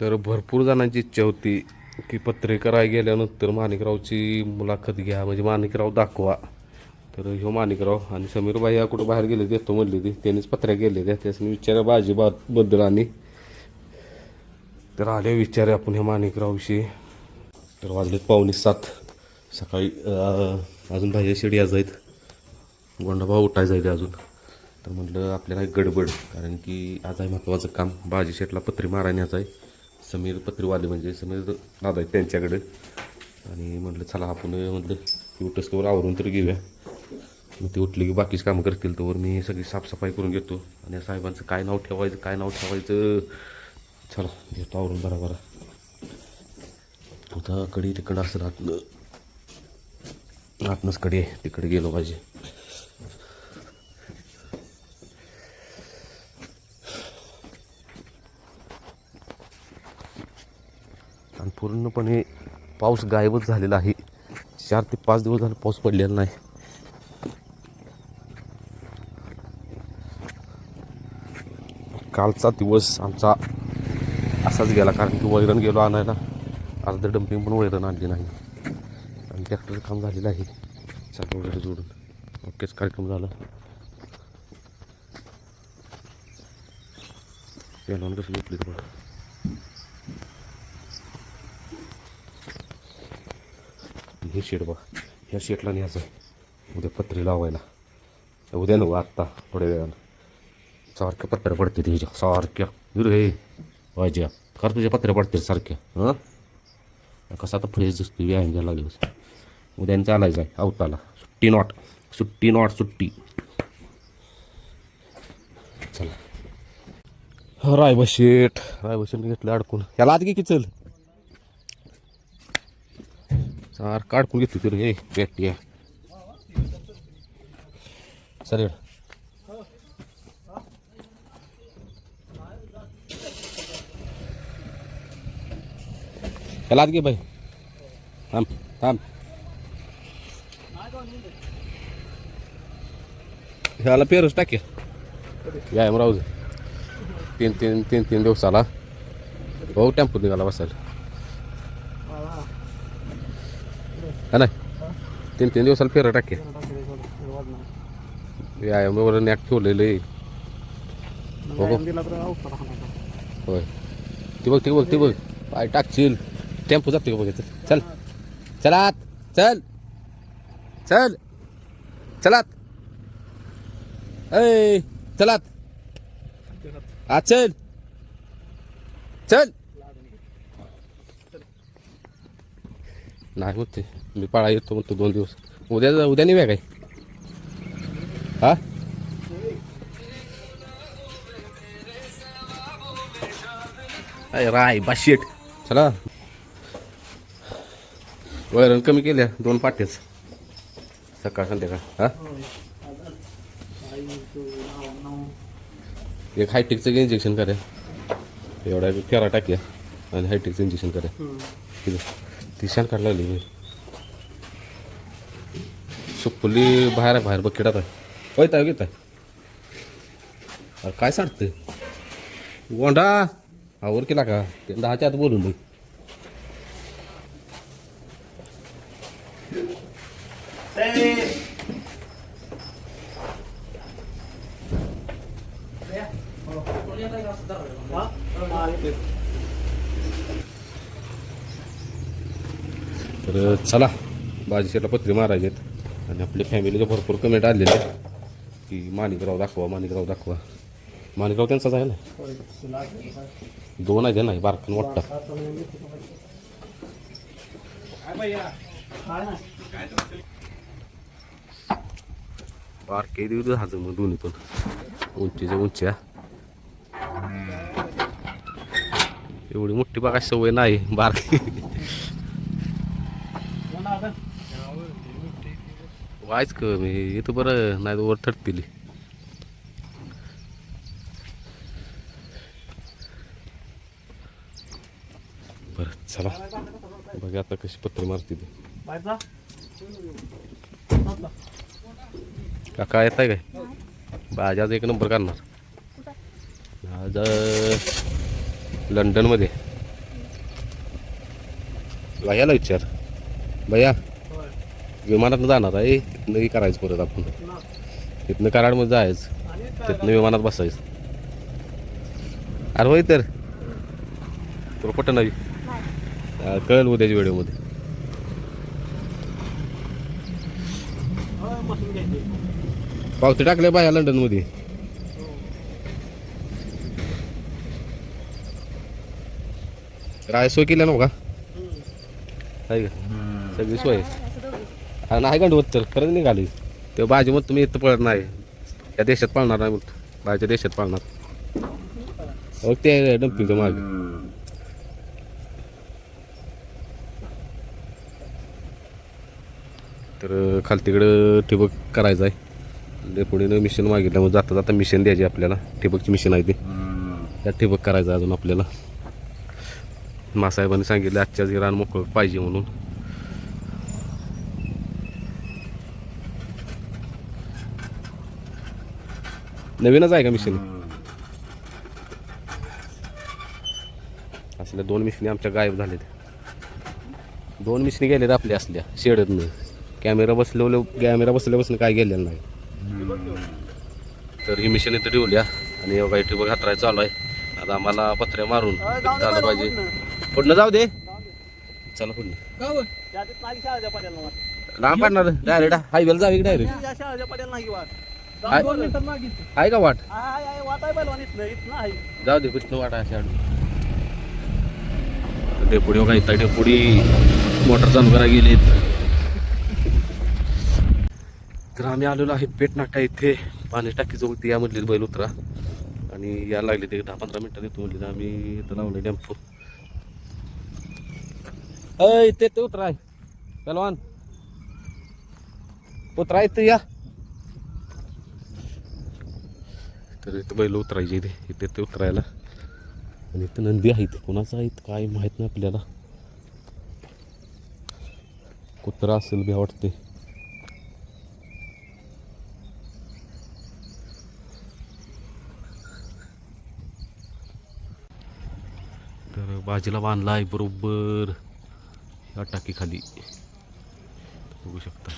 तर भरपूर जणांची इच्छा होती की पत्रिका गेल्यानंतर माणिकरावची मुलाखत घ्या म्हणजे माणिकराव दाखवा. तर ह्यो माणिकराव आणि समीरबाई या कुठं बाहेर गेले देतो म्हणली ती. त्यांनीच पत्र्या गेले त्या त्यासनी विचारा बाजीबाबद्दल आणि. तर आले विचारे आपण ह्या माणिकरावविषयी तर वाजलेत पावणे सात. सकाळी अजून भाज्या शेडी यायचं आहेत. गोंडाभाऊ उठायचा आहे अजून. तर म्हटलं आपल्याला एक गडबड कारण की आज आहे महत्त्वाचं काम. बाजी शेटला पत्री मारायण्याचं आहे. समीर पत्रीवाले म्हणजे समीर दादा आहेत त्यांच्याकडे. आणि म्हटलं चला आपण म्हटलं युटस्कवर आवरून तर घेऊया. मग ते उठले की बाकीच कामं करतील तर मी सगळी साफसफाई करून घेतो. आणि या साहेबांचं काय नाव ठेवायचं काय नाव ठेवायचं? चला घेतो आवरून बरा बरा. आता कडी तिकडं असं आतनं आतनंच कडी आहे तिकडे गेलो पाहिजे आणि पूर्णपणे पाऊस गायबच झालेला आहे. चार ते पाच दिवस झाले पाऊस पडलेला नाही. कालचा दिवस आमचा असाच गेला कारण की वैरण गेलो आणायला. अर्ध डम्पिंग पण वैरण आणली नाही. आणि ट्रॅक्टरचं काम झालेलं आहे. चाकं वगैरे जोडून. ओकेच कार्यक्रम झाला. पेनॉन कसं घेतली हे शेड बघ. ह्या शेटला न्यायचं आहे. उद्या पत्री लावायला. उद्या नको आत्ता थोड्या वेळानं. सारख्या पत्र्या पडते तिच्या सारख्या. विरू हे वायच्या कर तुझ्या पत्र्या पडते सारख्या. हां? कसं आता फ्रेश दिसतो व्यायाम घ्यायला लागले उद्याने चालायचं आहे अवताला. सुट्टी नॉट सुट्टी नॉट सुट्टी. चला. रायबा शेट रायबा शेट घेतलं अडकून. याला आत की चल. सारखं अडकून घेतो तरी हे पेटी आहे. सर ह्याला आत घे बाई? थांब थांब. ह्याला पेरच टाके व्यायाम राहू दे. तीन तीन तीन तीन दिवसाला भाऊ टेम्पो निघाला बसायला. हा नाही तीन तीन दिवसाला फेर टाके व्यायाम वगैरे नॅक ठेवलेलं आहे होय ती बघ ती बघ ती बघ पाय टाकशील टेम्पो जाते का बघायचं चल चलात चल चल चलात ऐ चलात हा चल चल नाही होते मी पाळा येतो म्हणतो दोन दिवस. उद्या उद्या निव्या काय? हा? राय बाशीट. चला. वैरण कमी केल्या दोन पाट्याच सकाळ संध्याकाळ हा? एक हायटेकचं इंजेक्शन करा. एवढा फेरा टाक्या आणि हायटेकचं इंजेक्शन करा. तिथं. ती शान काढ लागली. मी बाहेर आहे बाहेर बकेटात आहे होय आहे घेत आहे अरे काय साठत गोंडा. आवर केला का? ते दहाच्या आत बोलून बघ. तर चला बाजीशेला पत्री आहेत आणि आपल्या फॅमिलीचे भरपूर कमेंट आलेले की माणिकराव दाखवा माणिकराव दाखवा. माणिकराव त्यांचाच आहे ना? दोन आहे ना बारकन मोठा. बारके देऊ हाजर मग दोन्ही पण. उंचीच्या उंच्या एवढी मोठी बघा सवय नाही बारकी. वायच कमी इथं बरं नाही वर थटतील बरं चला बघा आता कशी पत्र मारते ती काका येत आहे काय बाजी आज एक नंबर करणार आज लंडनमध्ये भैयाला विचार भैया विमानात जाणार आहे. इथनं करायचं परत आपण. इथनं कराडमध्ये जायचं. तिथनं विमानात बसायचं. अरे होय तर. तुला पटन नाही. हा, कळेल उद्याच्या व्हिडिओमध्ये. पावती टाकले बाया लंडनमध्ये. राय सोय केल्या नव्ह का आहे का? सगळी सोय. आणि नाही गंडवत तर खरंच निघाली. ते बाजी मग तुम्ही इथं पळत नाही. या देशात पाळणार नाही मग बाहेरच्या देशात पाळणार. मग ते डम्पिंगचं माग. तर खाली तिकडं ठिबक करायचं आहे. डेपुणीनं मिशन मागितलं मग जाता जाता मिशन द्यायचे आपल्याला. ठिबकची मिशन आहे ते. त्या ठिबक करायचं अजून आपल्याला. मासाहेबांनी सांगितलं आजच्याच रान मोकळं पाहिजे म्हणून. नवीनच आहे का मिशन असल्या दोन मिशनी आमच्या गायब झालेत. दोन मिशनी गेलेत आपल्या असल्या शेडतनं. कॅमेरा बसलेलं कॅमेरा बसल्यापासून काय गेलेलं नाही. तर ही मिशन इथं ठेवल्या आणि इथे बघ हातराय चालू आहे. आता आम्हाला पत्र्या मारून झालं पाहिजे. पुढनं जाऊ दे. चला पुढनं. लांब पडणार डायरेक्ट हायवेला जाऊ डायरेक्ट आहे का वाट? जाऊ दे पुढनं वाटा अशी आडू डेपुडी वगैरे इथं डेपुडी मोटर चालू करा गेलीत. तर आम्ही आलेलो आहे पेट नाका इथे पाणी टाकी जवळ या म्हटली बैल उतरा. आणि यायला लागले ते दहा पंधरा मिनिटात येतो म्हणले आम्ही इथं लावले टेम्पो अय ते ते उतराय. पहलवान. उतरा इथं या. तर इथं बैल उतरायचे इथे. इथे ते उतरायला. आणि इथं नंदी आहेत. कोणाचं आहेत काय माहीत नाही आपल्याला. कुत्रा असेल बी वाटते तर बाजीला बांधला आहे बरोबर. या टाकी खाली बघू शकता.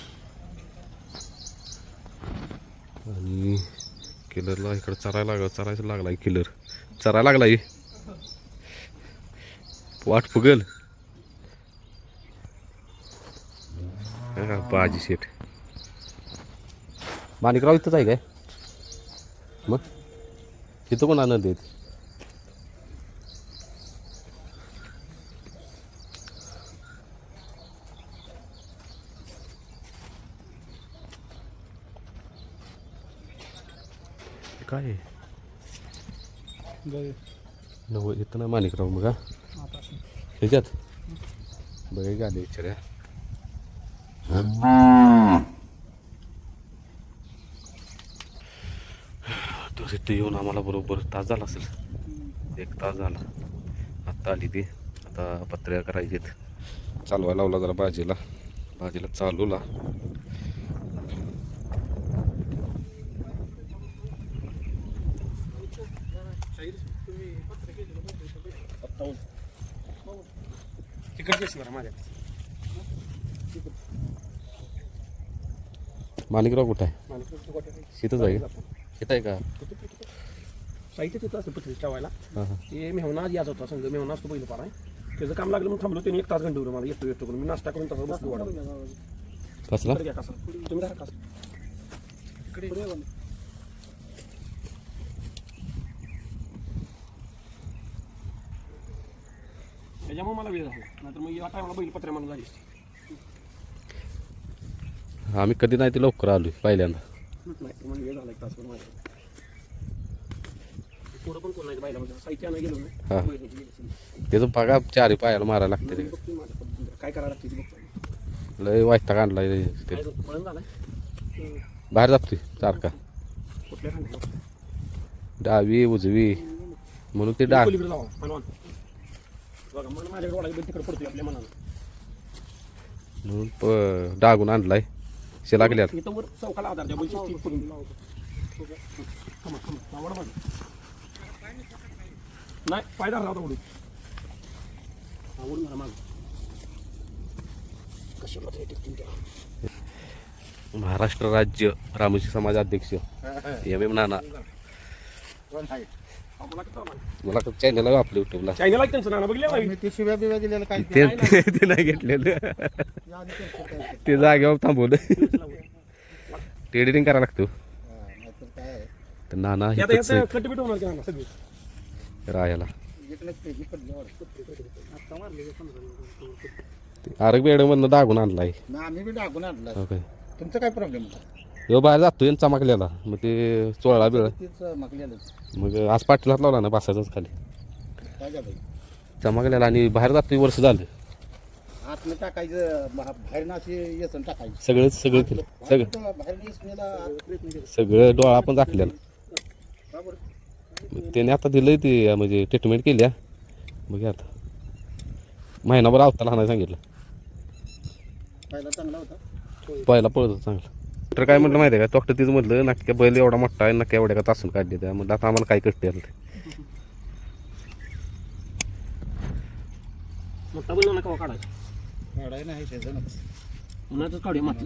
आणि किलरला इकडं चरायला लागला चरायचं लागलाय किलर चरायला लागलाय. वाट फुगल. बाजी शेठ. माणिकराव इथंच आहे काय? मग? इथं कोण आनंद येत काय आहे? नव इथं ना माणिकराव मग ह्याच्यात बघा गाडी विचार्या तर इथे येऊन आम्हाला बरोबर तास झाला असेल. एक तास झाला. आत्ता आली ती. आता पत्र्या करायचीत चालवायला लावला जरा भाजीला भाजीला चालवला माणिकराव कुठं आहे? शेतच आहे? शेत आहे का? साहित्य तिथं असतं पत्रिक ठेवायला. ते मेहना आज याच होता संघ. मेहना असतो पहिलं पारा त्याचं काम लागलं म्हणून थांबलो. त्यांनी एक तास घंटे मला येतो येतो करून. मी नाश्ता करून तसं बसलो वाटत कसला? तुम्ही धरा कसं इकडे त्याच्यामुळे मला वेळ झाला नाहीतर मग या टायमाला बैल पत्र्या म्हणून झाली असती. आम्ही कधी नाही ते लवकर आलोय पहिल्यांदा नाही तर मला वेळ झाला एक तास पण माझ्या पुढं पण कोण नाही बायला साहित्य आणायला गेलो हा. ना बैल गेली असेल. त्याचं बघा चारी पायाला मारायला लागते मी बघतोय माझ्या पद्धतीनं. काय करायला लागते ते बघतो लय वाजता काढलाय रे ते काय झालं? पळून झालाय बाहेर जातोय सारखा कुठल्या खांद्याला? डावी उजवी म्हणून ते डाग पलीकडे लावा पैलवान. बघा मन माझ्याकडे वाढायला बैल तिकडे पडतोय आपल्या मनानं म्हणून प- डागून आणलाय शे लागल्या इथं वर चौकाला आधार द्या. थांबा, ना. नाही उडून हा, उडून मागं. महाराष्ट्र राज्य रामोशी समाज अध्यक्ष एम एम नाना? मला चॅनल आपले युट्यूबला चायनाला त्यांचं नाना बघले ना मी ते शिव्या बिव्या दिलेलं काय ते ते नाही घेतलेलं. ते जागेवर थांबवलं. ते एडिटिंग करायला लागतो. तर नाना आता हिथंच याचं खड्डे बिट होणार की नाना सगळे? राहायला इकडे ते ही पडली वाटतं. ते आरग बेडमधनं दागून आणलाय. मग आम्ही बी टाकून आणलं हो काय तुमचा काय प्रॉब्लेम होता? ह्यो बाहेर जातो यांचा चमकलेला. मग ते चोळा बिळा. मग आज पाठीला लावला ना बसायचंच खाली. चमकलेला आणि बाहेर जातोय वर्ष झालं. टाकायचं येसन टाकायचं. सगळं सगळं केलं. सगळं. सगळं डोळा पण दाखलेला? मग त्याने आता दिलंय ते म्हणजे ट्रीटमेंट केली हा. बघ आता. महिनाभर आवताला हाणायला सांगितलं. पहिला चांगला होता? पहिला पळत होता चांगला. तर काय म्हटलं माहिती आहे का? डॉक्टर तिचं म्हटलं नक्की बैल एवढा मोठा आहे नक्की एवढ्या का तासून काढले त्या. म्हटलं आता आम्हाला काय कष्ट आलं ते. मोठा बैल नका काढायचा? काढाय नाही शेजनच उन्हातच काढूया माती.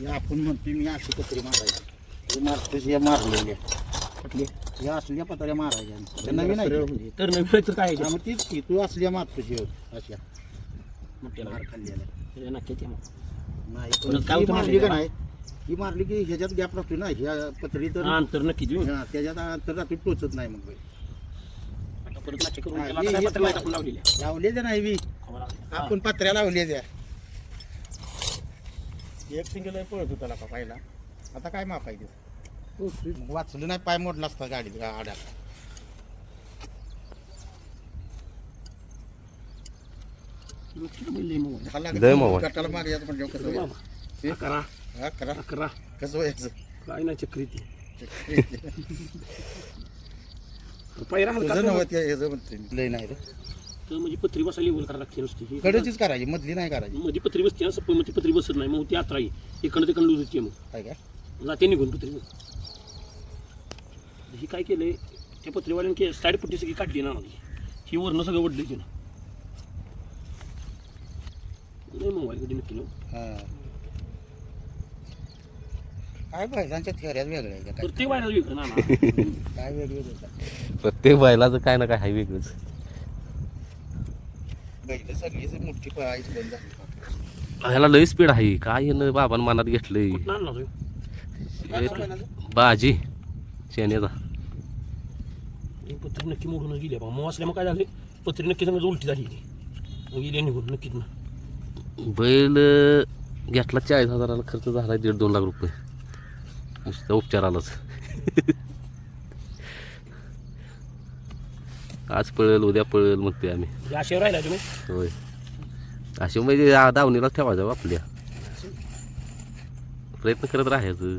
या आपण म्हणते मी अशी पत्री मारायची. हे मारतोस या मारलेल्या कुठली? या असल्या पत्र्या मारायच्या. त्या नवीन आहे तर नवीन तर काय हा, मग तीच की तू असल्या हे. अशा. मार खाल्लेल्या. मग नाही परत पण काय ही होतं मारली का माहिती नाही? ही मारली की ह्याच्यात गॅप राहतो ना ह्या पत्री तर हा, अंतर नक्की देऊ हा, त्याच्यात अंतर राहतो टोचत नाही मग. आता परत करून हा, त्याला हे- आता काय हे- पत्र लावायचं आपण लावलेली आहे. लावले नाही बी. आम्हाला- आपण पत्र्या लावले त्या एक सिंगल पळत होता का पाहिला? आता काय मापायचं मग वाचलं नाही पाय मोडला असता गाडीत गा-. खाला लय मवा. गटाला मारायचं म्हणजे कसं? अकरा हा करा. अकरा. कसं व्हायचं? काय नाही चक्री ती पहिला हलका तुझं तो- नव्हतं ते ह्याचं म्हणते मी. लय नाही रे. म्हणजे पत्री बसायला लेवल करायला लागते नुसती. ही- कडचीच करायची मधली नाही करायची. मध्ये पत्री बसते मध्ये पत्री बसत नाही. मग ती यात्रा आहे. इकडं तिकडं लूज होती मग. काय काय जाते निघून पत्री मग ही काय केलंय त्या पत्रीवाल्याने के साईड पट्टी सगळी काढली ना माझी ही वरनं सगळं वडलं की ना नाही मग वाईट कधी नक्की. हा. काय बैलांच्या थेऱ्याच वेगळ्या आहेत प्रत्येक वायला वेगळं ना ना. काय प्रत्येक बैलाचं काय ना काय हाय वेगळंच. बैल सगळीच मोठी पळायची बंद झाली ह्याला लई स्पीड आहे. काय यानं बाबानं मनात घेतलंय. कुठं आणला तो एक बाजी. शेण्याचा. पत्री नक्की मोडूनच गेली बा मग असल्यामुळे काय झालं पत्री नक्की समजा उलटी झाली मग गेली निघून नक्कीच ना बैल घेतला चाळीस हजाराला खर्च झाला दीड दोन लाख रुपये. नुसतं उपचारालाच आज पळेल उद्या पळेल म्हणतोय आम्ही. अशा राहिला तुम्ही? होय. अशी म्हणजे आ- दावणीला ठेवायचं हो आपल्या. प्रयत्न करत राहायचं.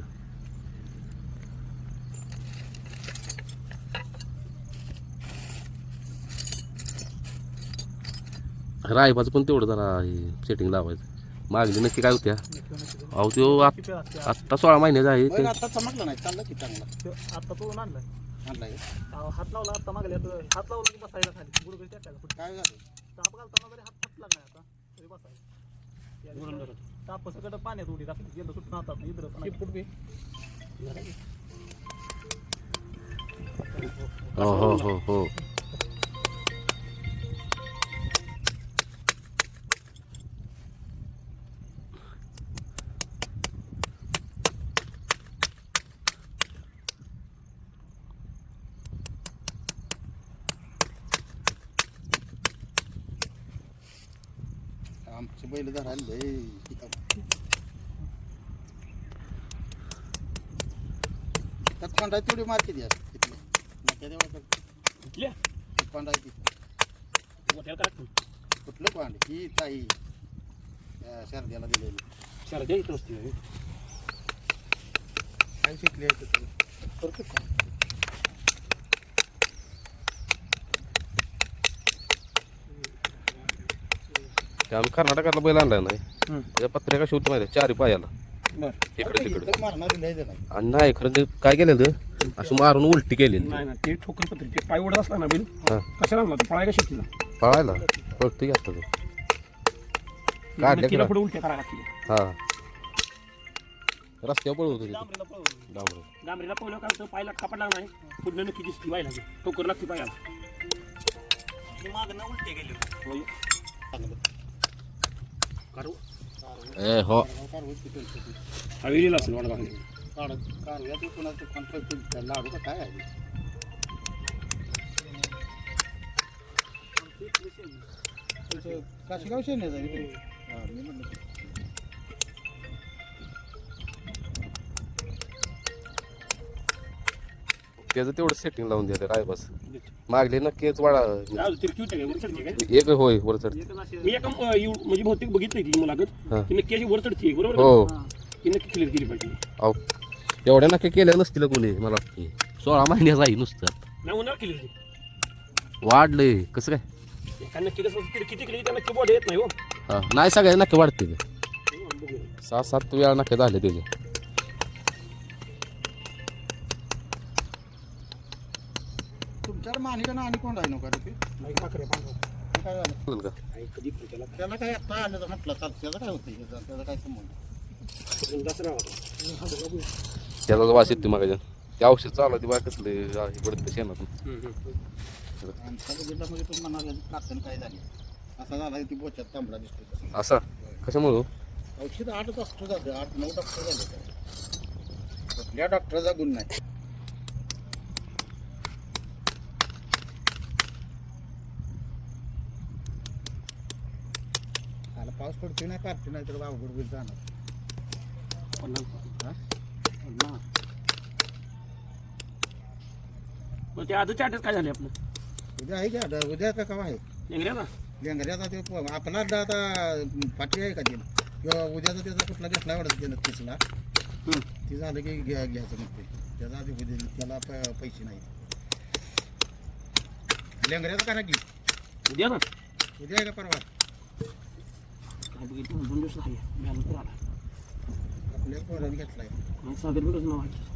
रायबाचं पण तेवढं जरा सेटिंग लावायचं. मागली नक्की काय होत्या? अहो त्यो आत- आत्ता सोळा महिन्याचा आहे ते आता चमकला नाही चालला की चांगला. आता तो आणलाय. हात लावला आता मागल्या हात लावला की बसायला खाली. टाकायला काय झालं? ताप घालताना जरी हात हात लागलाय आता तरी बसायला ताप सगळं पाण्यात उडी टाकली. गेलं सुटून हातात इकडं पण आहे. फुट बी. हो हो हो हो. आमचे बैल धरायला त्यात पांढरा तेवढी मार्केट द्या. तिथले मोठ्या पांढरा आहे ती? मोठ्याला काय कुठलं पांढ ही ताई. त्या शारद्याला दिलेली. शाळा द्या इथं असते. काय शिकले परफेक्ट ते आम्ही कर्नाटकातला बैल आणलाय नाही. त्याच्या पत्रिका शिवतो माहिती चारी पायाला. बरं. इकडे तिकडे. आणि नाही खरं ते काय केलेलं? अशी मारून उलटी केलेली. नाही ना ते ठोकर पत्री ते पाय उडत असला ना बैल हा. कशाला आणला पळाय का शेतीला पळायला? पळतो की आता तो. काढल्या नक्कीला का? पुढे उलट्या करायला लागतील. हा. रस्त्यावर पळवतो तिथे. डांबरे. डांबरीला पळलं काय होतं? पायला खापड लागणार नाही. पुढलं नक्की दिसती व्हायला ठोकर लागते पायाला आणि मागं? उलटे गेले ए हो हवेलीला असेल वाडा बाहेर काढूया ते कोणाचं कॉन्फरन्स लाडू का काय आहे काशीगाव शेण मी त्याचं तेवढं सेटिंग लावून द्या मागले काय वर चढते काय एक होय वर चढ मी एका अं, येऊ- म्हणजे बहुतेक बघितलं मुलाखत. हा. ती नक्की अशी वर चढते बरोबर का? हो. ती नक्की क्लिअर केली पाहिजे. अहो एवढ्या नक्की केल्या नसतील कोणी मला वाटते सोळा महिन्याचा आहे नुसतं. नाही केली वाढलंय. कसं काय? एका नक्की कसं असतं, तर नक्की येत नाही हो. हा. नाही सगळ्या नक्की वाढते. सहा सात वेळा नक्की झाले त्याचे. आणि कोण आहे नका रे. ते? काय झालं? का त्याला त्याला काय आता आलं तर म्हटलं चालतं त्याचं काय होतं त्याचा त्याचा काय संबंध. त्याचा वास येते मागायच्या. ते औषध चालू ती बा कसले पडत शेणातून. आमच्या जिल्ह्यामध्ये पण म्हणाले काय झाली? असा झाला ती बोच्यात तांबडा दिसतो तसा. असा? कशामुळं? औषध आठ डॉक्टर झाले आठ नऊ डॉक्टर झाले. त्याला. कुठल्या डॉक्टरचा गुण नाही आला पाऊस पडतोय नाही पाडतोय नाही तर अवघड होईल जाणार पन्नास. मग ते आजच्या आठच काय झाले आपलं? उद्या आहे का उद्या का केव्हा आहे? लेंगऱ्याचा लेंगऱ्याचा ते आपला आता पाठी आहे का ते? किंवा उद्याचा त्याचा कुठला घेतला एवढा ते हम्म. ते झालं की घ्या घ्यायचं मग ते. त्याचा आधी उद्या त्याला पैसे नाही लेंगऱ्याचा का की उद्या ना उद्या आहे का परवा? काय बघितलं दोन दिवस आहे तर आला. आपल्या पोराने घेतलाय. मग सागर बिरच नाव आहे.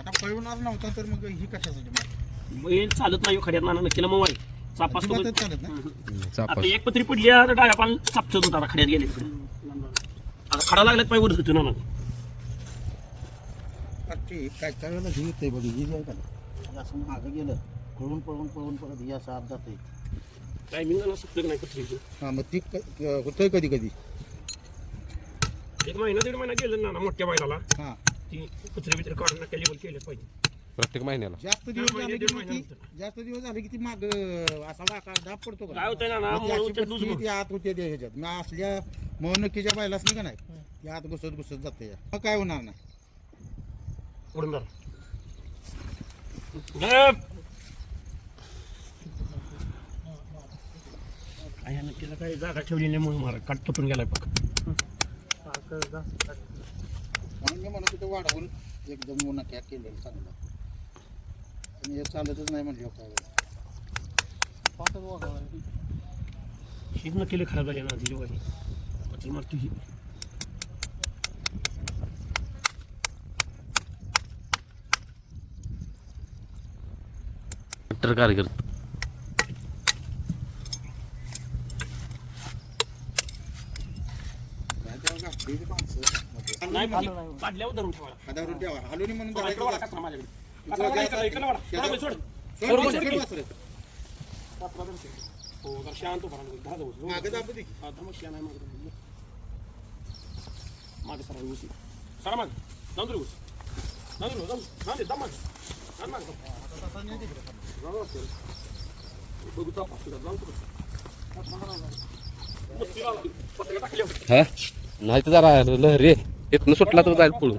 आता पळवणार नव्हता तर मग ही कशासाठी? बैल चालत नाही खड्यात नाना नक्कीला मग वाई चापा असतो अजिबातच चालत नाही. आता चापास एक पत्री पडली आहे, तर डाव्या पान सापचत होता आता खड्यात गेले आता खडा लागला पाय वर होतो ना आजची काय काय वेळेला ही येते बघ ही जाय का? हे असं मागं गेलं पळून पळून पळून परत ही असं आत जाते टायमिंग सुटलं नाही पत्रीचं हां मग ती क- होतंय कधी कधी. एक महिना दीड महिना गेलं ना मोठ्या बैलाला हां. ती कुत्रे बित्रे काढून नक्की लेवल केलं पाहिजे. प्रत्येक महिन्याला. जास्त दिवस झाले की मग ती. जास्त दिवस झाले की ती माग असा वाका दाब पडतो का? काय होतंय ना ना मग ती मुळं अशी उचल पटकी दुसरं. ती आत होते ह्याच्यात. मग असल्या मोहनकीच्या बायलाच नाही का नाही? ती आत घुसत घुसत जाते. मग काय होणार नाही? उडून जा गप. काय ह्या नक्कीला काय? जागा ठेवली नाही म्हणून मारा काट तुटून गेलाय बघ. म्हणून मी म्हणत होतो वाढवून एकदम मोनक्या केलेलं चांगलं. आणि हे चालतच नाही म्हणलं काय हीच नक्की लय खराब झाली ना ती लोकांची पचल मारतो ही. ट्रॅक्टर कार्यकर्ता काय तेव्हा घातली ती माणसं मध्ये. नाही पाडली- पाडल्यावर धरून ठेवा हातावरून ठेवा हलवणी म्हणून धरायचं माझ्याकडे. हो, शांत. मागं. हा, सरा ऊस. सरा मागं. जाऊन ऊस. जाऊन जाऊन. जाऊन दे, जाऊन मागं. जाऊन मागं. बघू? जाऊन. हा नाही तर जरा लहरी इथनं सुटला तर जाईल पळून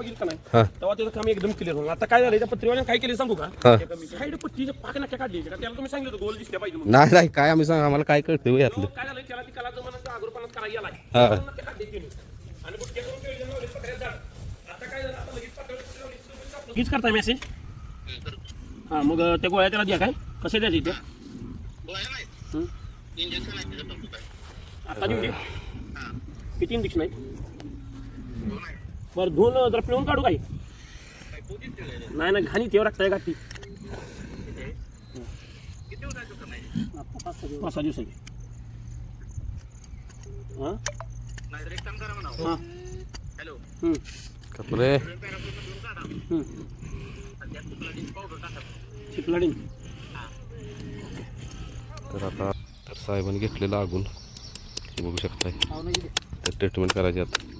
गेलं का नाही? हां. तेव्हा त्याचं काम एकदम क्लिअर होणार आता काय झालं त्या पत्रीवाल्याने काय केलं सांगू का? हां. साईड पट्टीच्या पाक नक्या काढली का त्याला तुम्ही सांगितलं होतं गोल दिसल्या पाहिजे म्हणून. नाही नाही काय आम्ही सांग आम्हाला काय कळतं यातलं. तो काय झालं त्याला ती कला जमान्याचा आग्रपणात करायला गेलाय. हा. म्हणून नक्की काढली त्याने. आणि बुटक्या करून ठेवली, लावली पत्र्यात झाड. आता काय झालं आता लगेच पत्र्यावर पत्रे लावली, लगेच कापलं. हीच करताय मेसेज हा मग त्या गोळ्या त्याला द्या काय? कसे द्यायचे इथे? हं? आता देऊ दे. किती इंजेक्शन आहे बरं धुवून जरा पिळून काढू काही नाही नाही घाणी तेव्हा लागताय गाठी. पाच सहा दिवसाची. हां? हां. हं, कपडे. हं. तर आता तर साहेबांनी घेतलेलं आगून. हे बघू शकताय. तर ट्रीटमेंट करायची आता